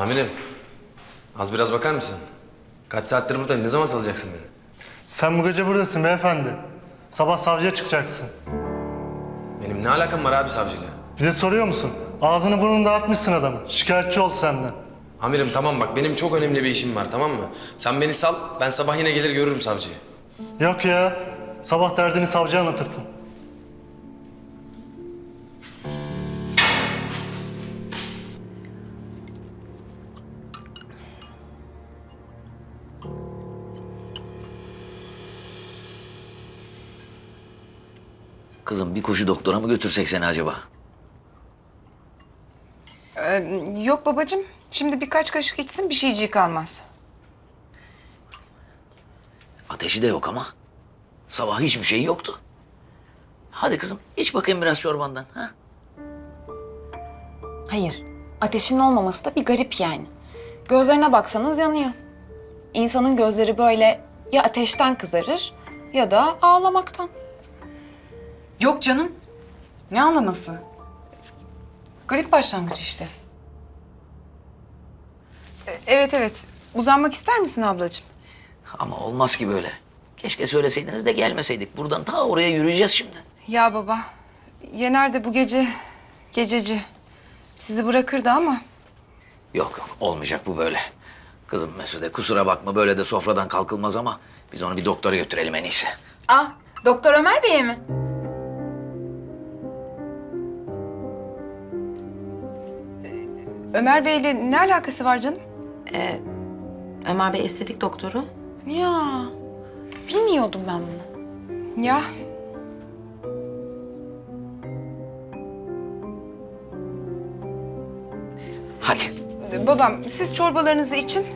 Amirim, az biraz bakar mısın? Kaç saattir buradayım, ne zaman salacaksın beni? Sen bu gece buradasın beyefendi. Sabah savcıya çıkacaksın. Benim ne alakam var abi savcıyla? Bir de soruyor musun? Ağzını burnunu dağıtmışsın adamı. Şikayetçi oldu senden. Amirim tamam bak, benim çok önemli bir işim var tamam mı? Sen beni sal, ben sabah yine gelir görürüm savcıyı. Yok ya. Sabah derdini savcıya anlatırsın. Kızım bir koşu doktora mı götürsek seni acaba? Ee, yok babacığım. Şimdi birkaç kaşık içsin bir şeycik kalmaz. Ateşi de yok ama. Sabah hiçbir şey yoktu. Hadi kızım iç bakayım biraz çorbandan. Ha? Hayır. Ateşin olmaması da bir garip yani. Gözlerine baksanız yanıyor. İnsanın gözleri böyle ya ateşten kızarır ya da ağlamaktan. Yok canım. Ne anlaması? Garip başlangıç işte. E, evet evet. Uzanmak ister misin ablacığım? Ama olmaz ki böyle. Keşke söyleseydiniz de gelmeseydik. Buradan ta oraya yürüyeceğiz şimdi. Ya baba. Yener de bu gece gececi. Sizi bırakırdı ama Yok yok olmayacak bu böyle. Kızım Mesude kusura bakma böyle de sofradan kalkılmaz ama biz onu bir doktora götürelim en iyisi. Ah, Doktor Ömer Bey'e mi? Ömer Bey'le ne alakası var canım? Ömer Bey estetik doktoru. Ya, bilmiyordum ben bunu. Ya Hadi. babam siz çorbalarınızı için.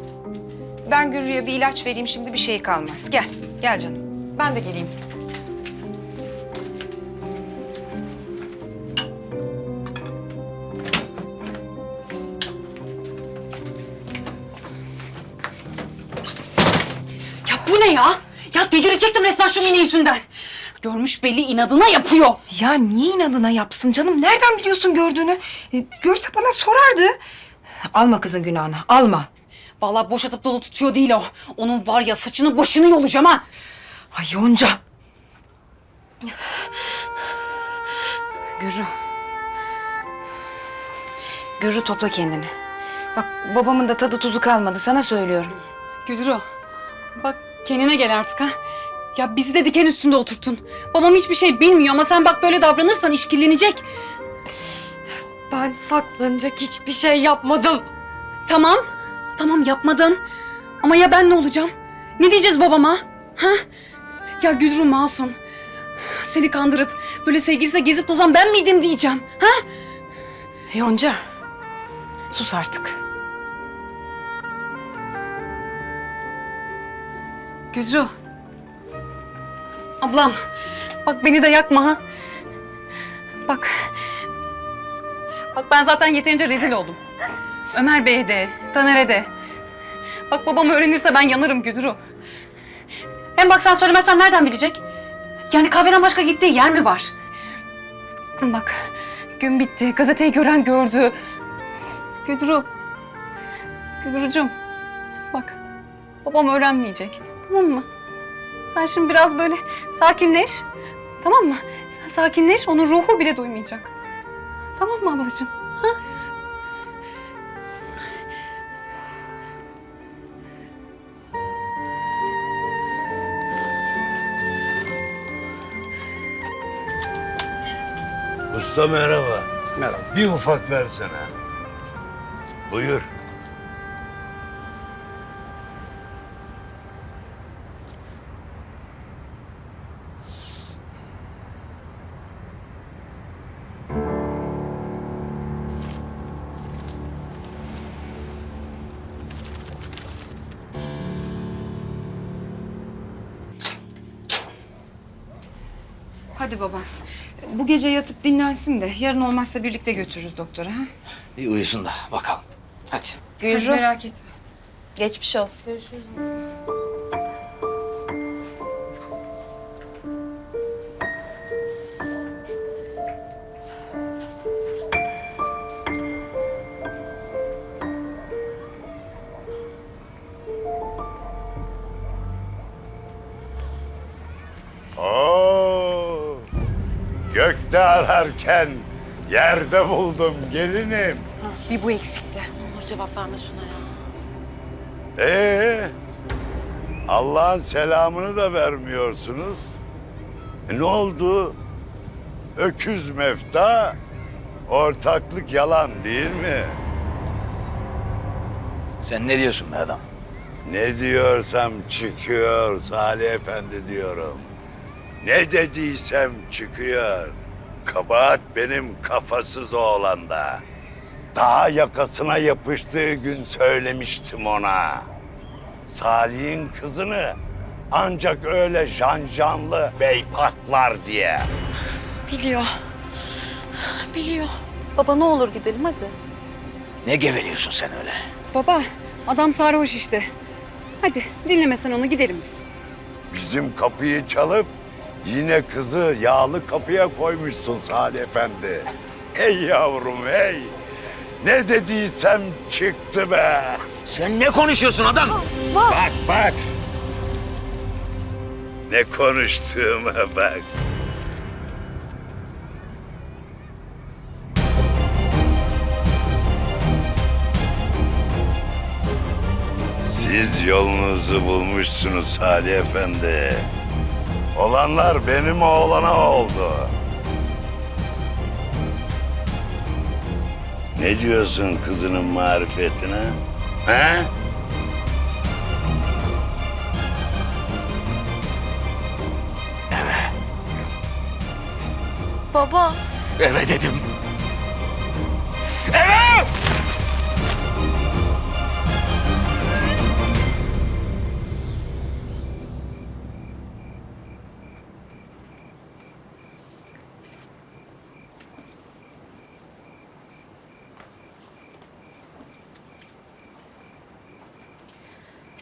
Ben Gürrü'ye bir ilaç vereyim şimdi bir şey kalmaz. Gel. Gel canım. Ben de geleyim. Ne ya? Ya delirecektim resmen şu mini yüzünden. Görmüş belli inadına yapıyor. Ya niye inadına yapsın canım? Nereden biliyorsun gördüğünü? E, görse bana sorardı. Alma kızın günahını, alma. Vallahi boşatıp dolu tutuyor değil o. Onun var ya saçını başını yolacağım ha. Ay Yonca. Gürü. Gürü topla kendini. Bak babamın da tadı tuzu kalmadı sana söylüyorum. Gülru bak kendine gel artık ha. Ya bizi de diken üstünde oturttun. Babam hiçbir şey bilmiyor ama sen bak böyle davranırsan işkillenecek. Ben saklanacak hiçbir şey yapmadım. Tamam. Tamam yapmadın. Ama ya ben ne olacağım? Ne diyeceğiz babama? Ha? Ya Gülru masum. Seni kandırıp böyle sevgilisiyle gezip tozan ben miydim diyeceğim. Ha? Yonca. Sus artık. Gülru. Ablam. Bak beni de yakma ha. Bak. Bak ben zaten yeterince rezil oldum. Ömer Bey'e de, Taner'e de. Bak babam öğrenirse ben yanarım Gülru. Hem bak sen söylemezsen nereden bilecek? Yani kahveden başka gittiği yer mi var? Bak gün bitti. Gazeteyi gören gördü. Gülru. Gülrucuğum. Bak babam öğrenmeyecek. Tamam mı? Sen şimdi biraz böyle sakinleş. Tamam mı? Sen sakinleş, onun ruhu bile duymayacak. Tamam mı ablacığım? Ha? Usta merhaba. Merhaba. Bir ufak versene. Buyur. Hadi baba. Bu gece yatıp dinlensin de yarın olmazsa birlikte götürürüz doktora. Ha? Bir uyusun da bakalım. Hadi. Hadi Gülru, merak etme. geçmiş olsun. Gökte ararken yerde buldum gelinim. Bir bu eksikti. Nur cevap verme şuna ya. Ee, Allah'ın selamını da vermiyorsunuz. E, ne oldu? Öküz mefta, ortaklık yalan değil mi? Sen ne diyorsun be adam? Ne diyorsam çıkıyor Salih Efendi diyorum. Ne dediysem çıkıyor. Kabahat benim kafasız oğlanda. Daha yakasına yapıştığı gün söylemiştim ona. Salih'in kızını ancak öyle janjanlı bey patlar diye. Biliyor. Biliyor. Baba ne olur gidelim hadi. Ne geveliyorsun sen öyle? Baba adam sarhoş işte. Hadi dinleme sen onu gidelim biz. Bizim kapıyı çalıp yine kızı yağlı kapıya koymuşsun Salih Efendi. Hey yavrum hey. Ne dediysem çıktı be. Sen ne konuşuyorsun adam? Bak bak. Ne konuştuğuma bak. Siz yolunuzu bulmuşsunuz Salih Efendi. Olanlar benim oğlana oldu. Ne diyorsun kızının marifetine? He? Baba. Eve dedim. Eve!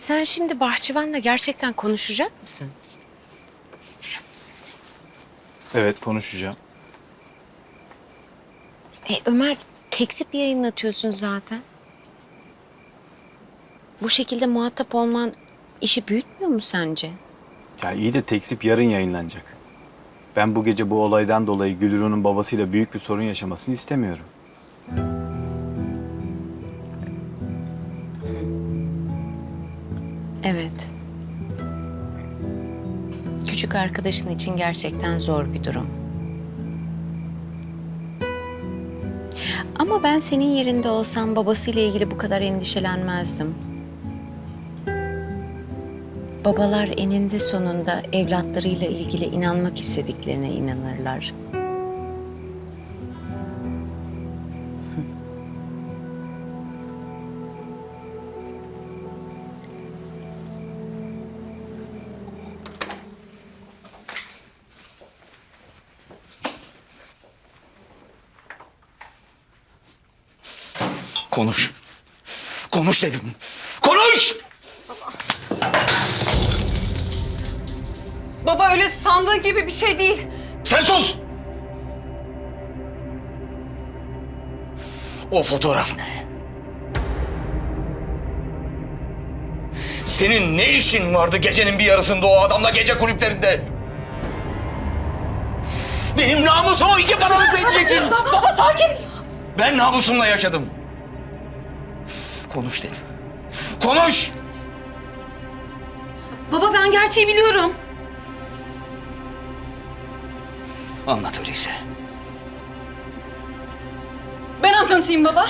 Sen şimdi bahçıvanla gerçekten konuşacak mısın? Evet konuşacağım. E Ömer tekzip yayınlatıyorsun zaten. Bu şekilde muhatap olman işi büyütmüyor mu sence? Ya iyi de tekzip yarın yayınlanacak. Ben bu gece bu olaydan dolayı Gülru'nun babasıyla büyük bir sorun yaşamasını istemiyorum. Evet. Küçük arkadaşın için gerçekten zor bir durum. Ama ben senin yerinde olsam babasıyla ilgili bu kadar endişelenmezdim. Babalar eninde sonunda evlatlarıyla ilgili inanmak istediklerine inanırlar. Konuş. Konuş dedim. Konuş! Baba öyle sandığı gibi bir şey değil. Sen sus! O fotoğraf ne? Senin ne işin vardı gecenin bir yarısında o adamla gece kulüplerinde? Benim namusumu iki paralık mı edeceksin? Baba sakin. Ben namusumla yaşadım. Konuş dedim. Konuş! Baba ben gerçeği biliyorum. Anlat öyleyse. Ben anlatayım baba.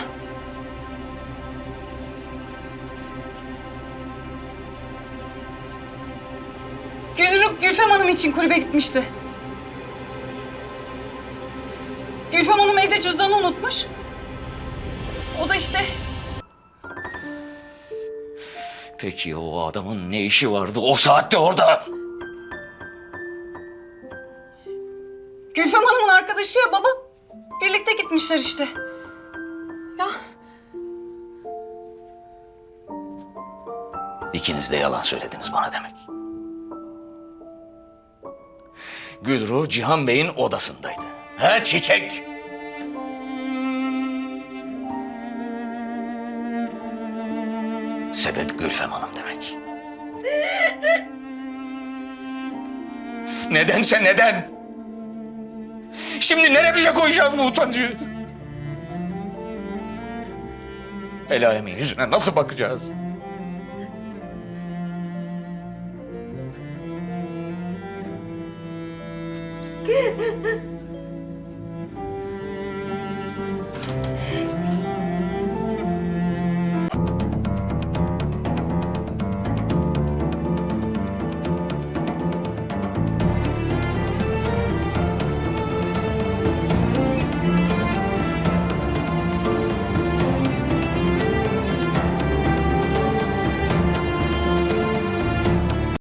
Gülru Gülfem Hanım için kulübe gitmişti. Gülfem Hanım evde cüzdanı unutmuş. O da işte Peki o adamın ne işi vardı o saatte orada? Gülfem Hanım'ın arkadaşı ya baba. Birlikte gitmişler işte. Ya İkiniz de yalan söylediniz bana demek. Gülru Cihan Bey'in odasındaydı. He çiçek? Sebep Gülfem Hanım demek. Nedense neden? Şimdi neremize koyacağız bu utancı? El alemin yüzüne nasıl bakacağız?